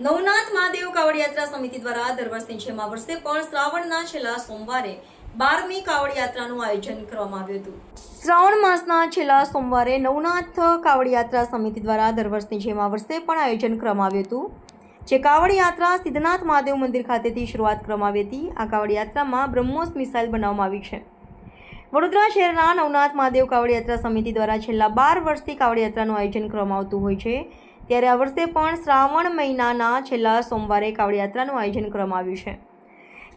નવનાથ મહાદેવ કાવડ યાત્રા સમિતિ દ્વારા દર વર્ષની જેમ આ વર્ષે પણ શ્રાવણના છેલ્લા સોમવારે બારમી કાવડ યાત્રાનું આયોજન કરવામાં આવ્યું હતું. શ્રાવણ માસના છેલ્લા સોમવારે નવનાથ કાવડ યાત્રા સમિતિ દ્વારા દર વર્ષની જેમ આ વર્ષે પણ આયોજન કરવામાં આવ્યું હતું. જે કાવડ યાત્રા સિદ્ધનાથ મહાદેવ મંદિર ખાતેથી શરૂઆત કરવામાં આવી હતી. આ કાવડ યાત્રામાં બ્રહ્મોસ મિસાઇલ બનાવવામાં આવી છે. વડોદરા શહેરના નવનાથ મહાદેવ કાવડ યાત્રા સમિતિ દ્વારા છેલ્લા બાર વર્ષથી કાવડ યાત્રાનું આયોજન કરવામાં આવતું હોય છે. ત્યારે આ વર્ષે પણ શ્રાવણ મહિનાના છેલ્લા સોમવારે કાવડયાત્રાનું આયોજન કરવામાં આવ્યું છે.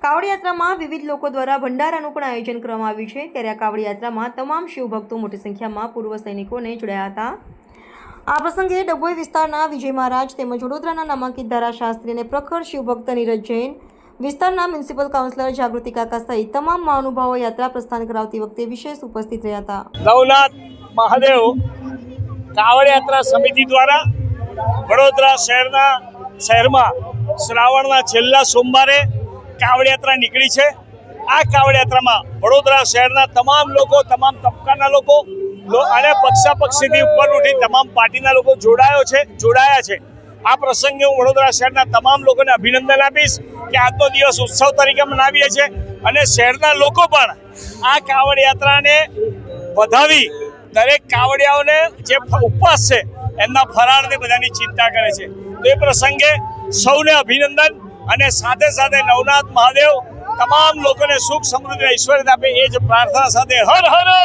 કાવડયાત્રામાં વિવિધ લોકો દ્વારા ભંડારાનું પણ આયોજન કરવામાં આવ્યું છે. ત્યારે આ કાવડયાત્રામાં તમામ શિવભક્તો મોટી સંખ્યામાં પૂર્વ સૈનિકોને જોડાયા હતા. આ પ્રસંગે ડભોઈ વિસ્તારના વિજય મહારાજ તેમજ વડોદરાના નામાંકિત ધારાશાસ્ત્રી અને પ્રખર શિવભક્ત નીરજ જૈન, વિસ્તારના મ્યુનિસિપલ કાઉન્સિલર જાગૃતિ કાકા સહિત તમામ મહાનુભાવો યાત્રા પ્રસ્થાન કરાવતી વખતે વિશેષ ઉપસ્થિત રહ્યા હતા. નવનાથ મહાદેવ કાવડ યાત્રા સમિતિ દ્વારા વડોદરા શહેરના શહેરમાં શ્રાવણના છેલ્લા સોમવારે કાવડયાત્રા નીકળી છે. આ કાવડયાત્રામાં વડોદરા શહેરના તમામ લોકો, તમામ તબક્કાના લોકો અને અને પક્ષાપક્ષીથી ઉપર ઉઠી તમામ પાર્ટીના લોકો જોડાયો છે, જોડાયા છે. આ પ્રસંગે હું વડોદરા શહેરના તમામ લોકોને અભિનંદન આપીશ કે આજનો દિવસ ઉત્સવ તરીકે મનાવીએ છીએ અને શહેરના લોકો પણ આ કાવડ યાત્રાને વધાવી દરેક કાવડિયાઓને જે ઉપવાસ છે એમના ફરાળની બધાની ચિંતા કરે છે. તો એ પ્રસંગે સૌને અભિનંદન અને સાથે સાથે નવનાથ મહાદેવ તમામ લોકોને સુખ સમૃદ્ધિ ઐશ્વર્ય આપે એ જ પ્રાર્થના સાથે. હર હર!